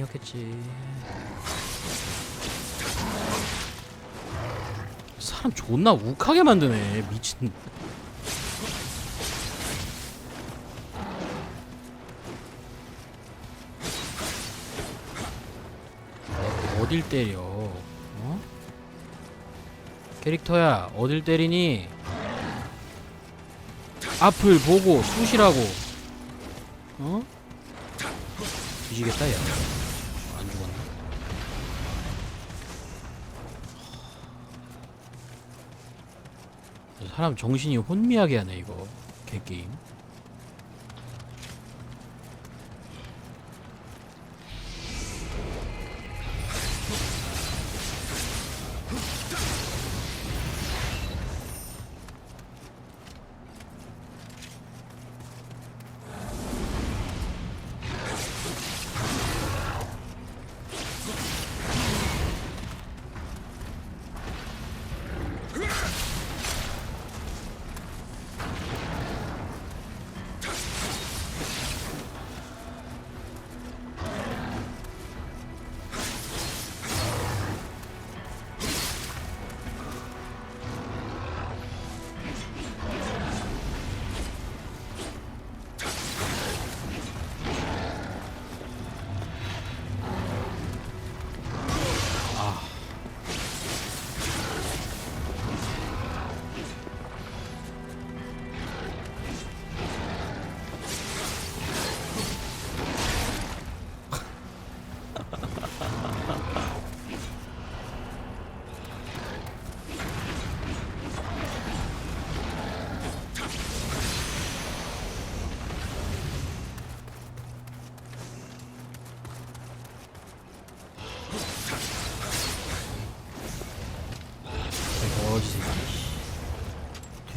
아니었겠지. 사람 존나 욱하게 만드네 미친. 어딜 때려? 어? 캐릭터야 어딜 때리니? 앞을 보고 쑤시라고. 어? 뒤지겠다 야. 사람 정신이 혼미하게 하네 이거 개게임.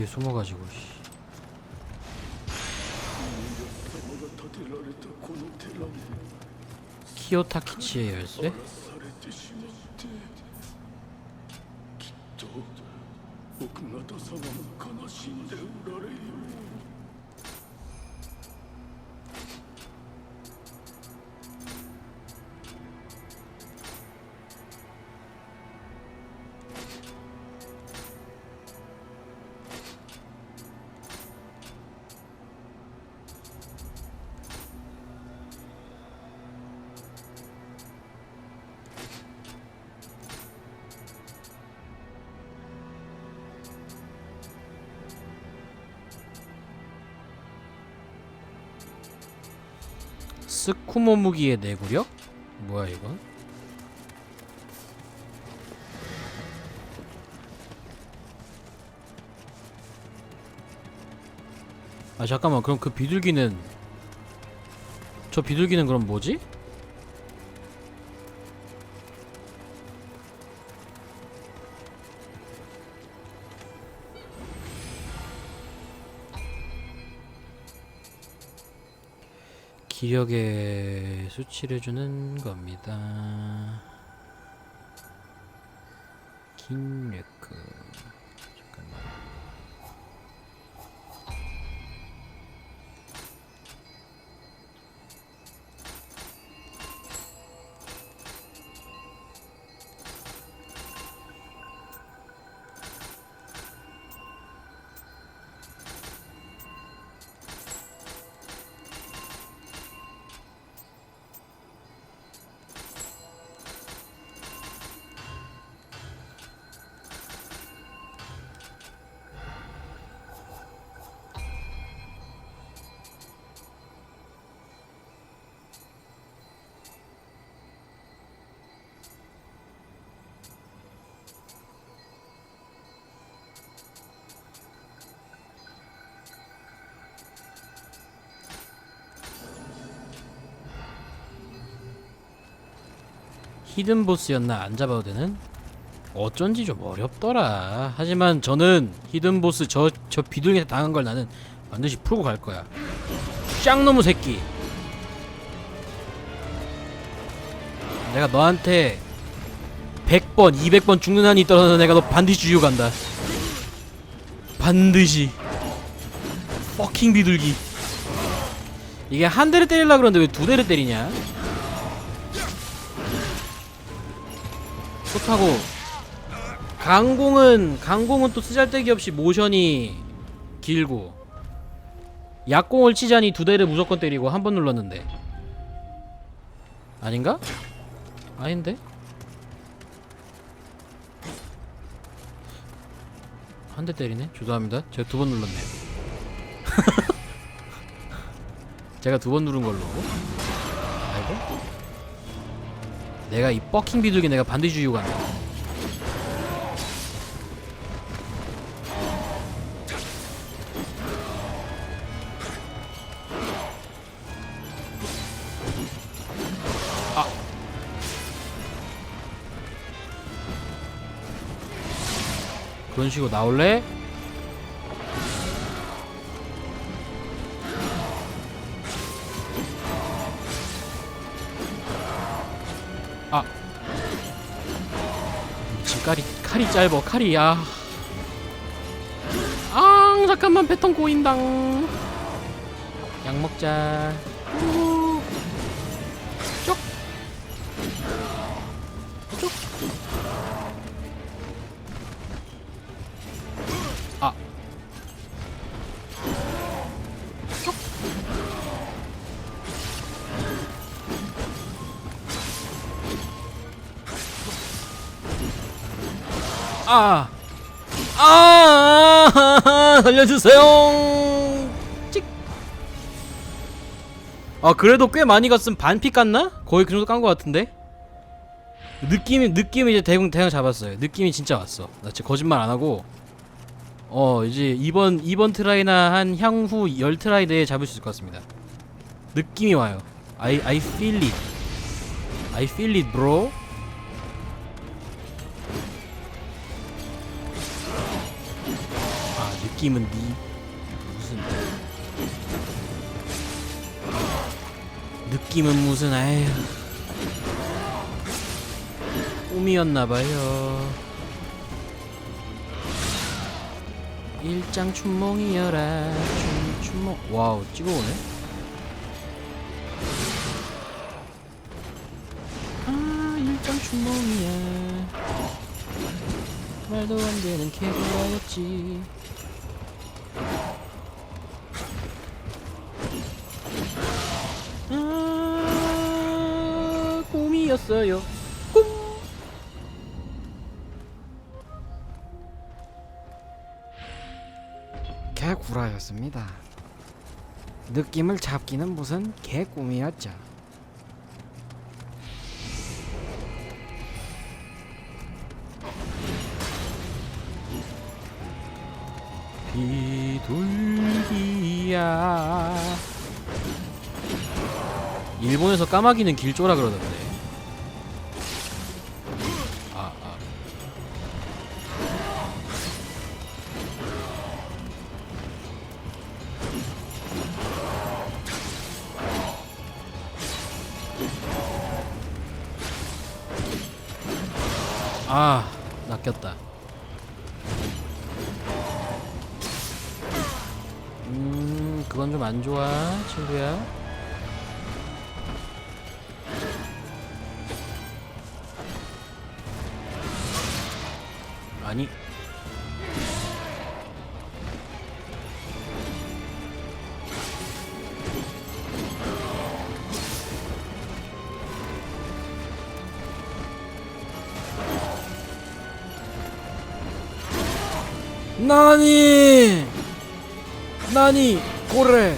뒤에 숨어가지고. 씨. 키오타키치의 열쇠? 스쿠모 무기의 내구력? 뭐야 이건? 아 잠깐만 그럼 그 비둘기는 저 비둘기는 그럼 뭐지? 기력의 수치를 주는 겁니다. 긴레 히든 보스였나 안 잡아도 되는? 어쩐지 좀 어렵더라. 하지만 저는 히든 보스 저 저 비둘기한테 당한 걸 나는 반드시 풀고 갈 거야. 짱놈의 새끼. 내가 너한테 100번, 200번 죽는 한이 있더라도 내가 너 반드시 죽이고 간다. 반드시. 퍼킹 비둘기. 이게 한 대를 때리려 그러는데 왜 두 대를 때리냐? 좋다고 강공은 강공은 또 쓰잘데기 없이 모션이 길고 약공을 치자니 두 대를 무조건 때리고 한 번 눌렀는데 아닌가? 아닌데? 한 대 때리네? 죄송합니다 제가 두 번 눌렀네요 제가 두 번 누른 걸로 아이고 내가 이 뻑킹 비둘기 내가 반드시 주고 간다 아 그런 식으로 나올래? 짧어 칼이 야. 아 잠깐만 패턴 고인당. 약 먹자. 아. 아, 살려주세요. 찍. 아, 그래도 꽤 많이 갔으면 반피 깠나? 거의 그 정도 깐 것 같은데? 느낌이, 느낌이 이제 대강, 대강 잡았어요. 느낌이 진짜 왔어. 나 진짜 거짓말 안 하고. 어, 이제 이번, 이번 트라이나 한 향후 열 트라이 내에 잡을 수 있을 것 같습니다. 느낌이 와요. I, I feel it. I feel it, bro. 느낌은 니 무슨 느낌은 무슨 아휴 꿈이었나봐요. 일장 춘몽이여라. 춘, 춘몽. 와우 찍어오네. 아 일장 춘몽이야. 말도 안 되는 개구라였지. 꿈이었어요. 꿈. 개구라였습니다. 느낌을 잡기는 무슨 개꿈이었죠. 비둘기야. 일본에서 까마귀는 길조라 그러던데. 아, 낚였다. 음, 그건 좀 안 좋아, 친구야. 나니 나니 고래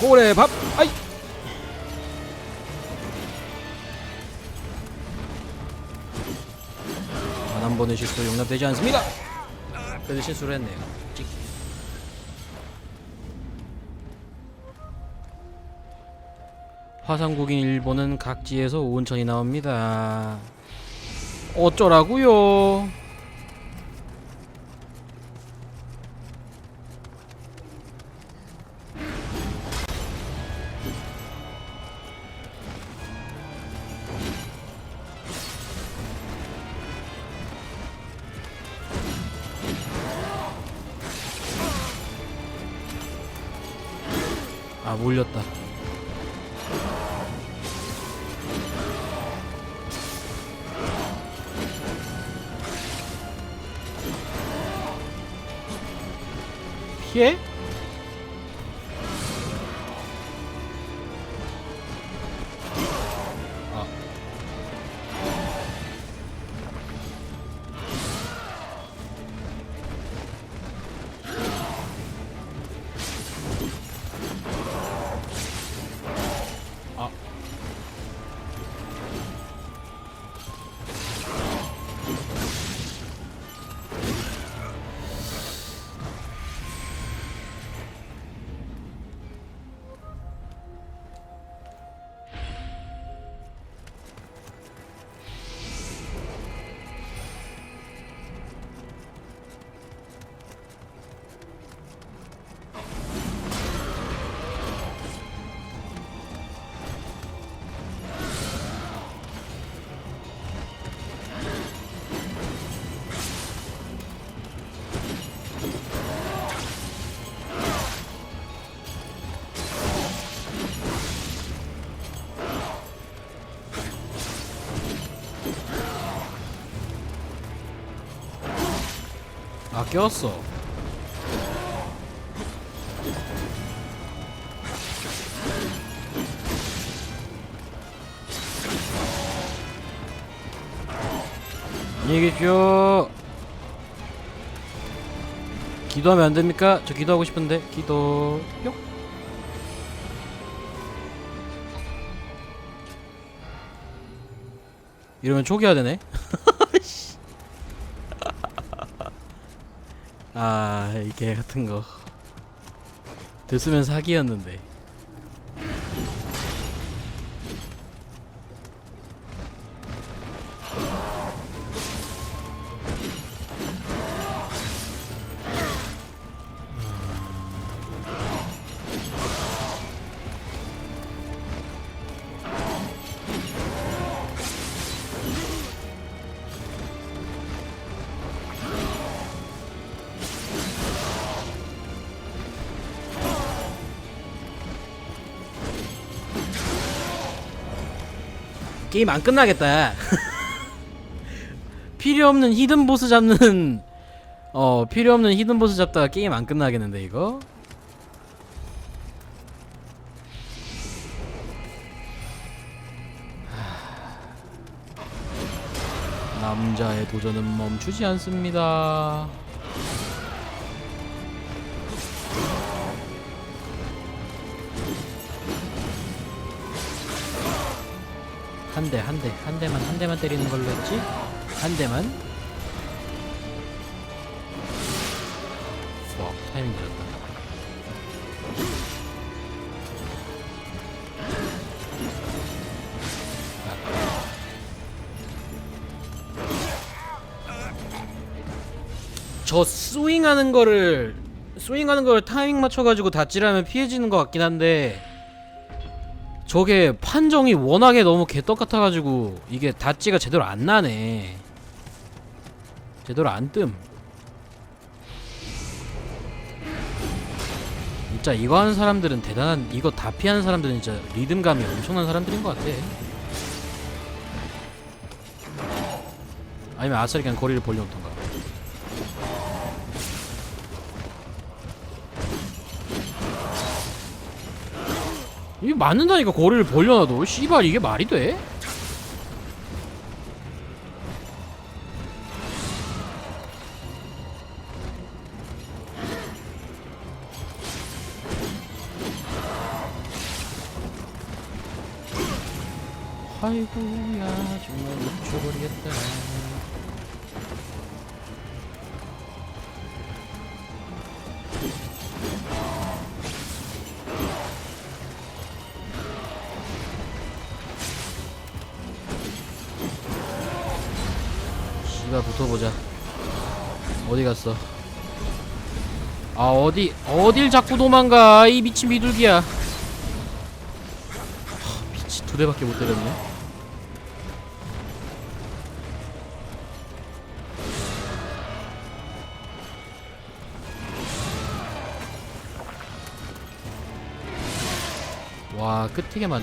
고래 밥 아이 단한 번의 실수 용납되지 않습니다. 그래도 실수를 했네요. 찍. 화상국인 일본은 각지에서 온천이 나옵니다. 어쩌라고요? 아 몰렸다 피해? 아 꼈어. 안녕히 계십시오. 기도하면 안 됩니까? 저 기도하고 싶은데. 기도. 뿅. 이러면 초기화 되네 아, 이개 같은 거. 됐으면 사기였는데. 게임 안 끝나겠다. 필요 없는 히든 보스 잡는 어 필요 없는 히든 보스 잡다가 게임 안 끝나겠는데 이거? 하... 남자의 도전은 멈추지 않습니다. 한 대, 한 대, 한 대만, 한 대만 때리는 걸로 했지? 한 대만? 와, 타이밍 늦었다. 저 스윙하는 거를 스윙하는 거를 타이밍 맞춰가지고 다찌라면 피해지는 것 같긴 한데 저게 판정이 워낙에 너무 개떡 같아가지고 이게 닷지가 제대로 안 나네. 제대로 안뜸. 진짜 이거 하는 사람들은 대단한 이거 다 피하는 사람들은 진짜 리듬감이 엄청난 사람들인 것 같아. 아니면 아싸리 그냥 거리를 벌려놓 맞는다니까 거리를 벌려놔도 씨발 이게 말이 돼? 아이고야 정말 미쳐버리겠다 씨발 붙어보자. 어디 갔어? 아 어디 어딜 자꾸 도망가? 이 미친 비둘기야. 하, 미친 두 대밖에 못 때렸네. 와 끝이게 맞네